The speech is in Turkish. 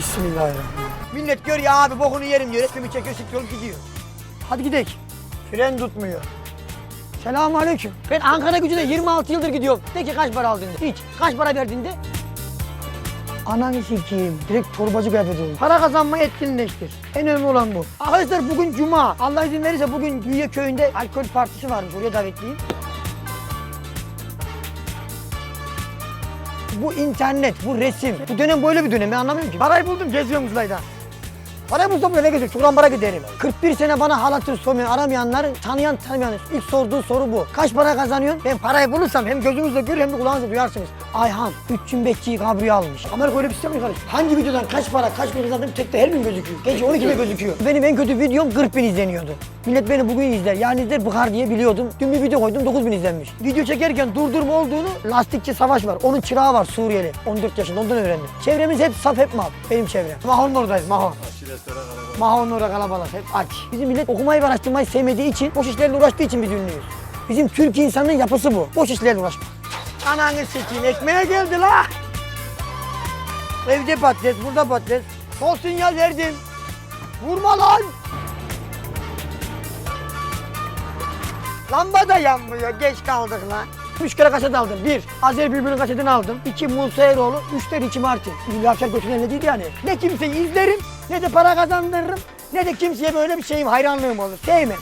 Bismillahirrahmanirrahim. Millet görüyor abi bokunu yerim diyor. Resmimi çekiyor olup gidiyor. Hadi gidelim. Fren tutmuyor. Selamun aleyküm. Ben Ankara gücüne 26 yıldır gidiyorum. De ki kaç para aldın de. Hiç. Kaç para verdin de. Ananı sikeyim. Direkt torbacı kıyafeti oldu. Para kazanmayı etkinleştir. En önemli olan bu. Arkadaşlar bugün cuma. Allah izin verirse bugün Güye köyünde alkol partisi varmış. Oraya davetliyim. Bu internet, bu resim. Bu dönem böyle bir dönem. Ben anlamıyorum ki. Parayı buldum, geziyorum Uzlay'da. Parayı bulsam böyle geziyorum. Çukuran giderim. 41 sene bana hal hatır sormayan, aramayanlar, tanıyan tanımayan. İlk sorduğu soru bu. Kaç para kazanıyorsun? Ben parayı bulursam hem gözünüzle görür hem de kulağınızla duyarsınız. Ayhan 300 bekçiyi almış. Amerika öyle bir sistem yok kardeşim. Hangi videodan kaç para, kaç bin kazandım tek de her gün gözüküyor. Gece 12'de gözüküyor. Benim en kötü videom 40 bin izleniyordu. Millet beni bugün izler. Yani izler bıkar diye biliyordum. Dün bir video koydum 9 bin izlenmiş. Video çekerken durdurma olduğunu lastikçi savaş var. Onun çırağı var Suriyeli. 14 yaşında ondan öğrendim. Çevremiz hep saf hep mal. Benim çevrem. Mahon'un oradayız Mahon. Orada kalabalık hep aç. Bizim millet okumayı ve araştırmayı sevmediği için, boş işlerle uğraştığı için biz ünlüyüz. Bizim Türk insanının yapısı bu. Boş işlerle uğraşmak. Ananı sikeyim ekmeğe geldi la. Evde patates, burada patates. Sol sinyal verdim. Vurma lan. Lamba da yanmıyor. Geç kaldık lan. Üç kere kaset aldım. Bir, Azer Bülbül'ün kasetini aldım. İki, Musa Eroğlu. Üç de Ricky Martin. Hülya götünün elinde değil yani. Ne kimseyi izlerim, ne de para kazandırırım, ne de kimseye böyle bir şeyim, hayranlığım olur. Sevmem.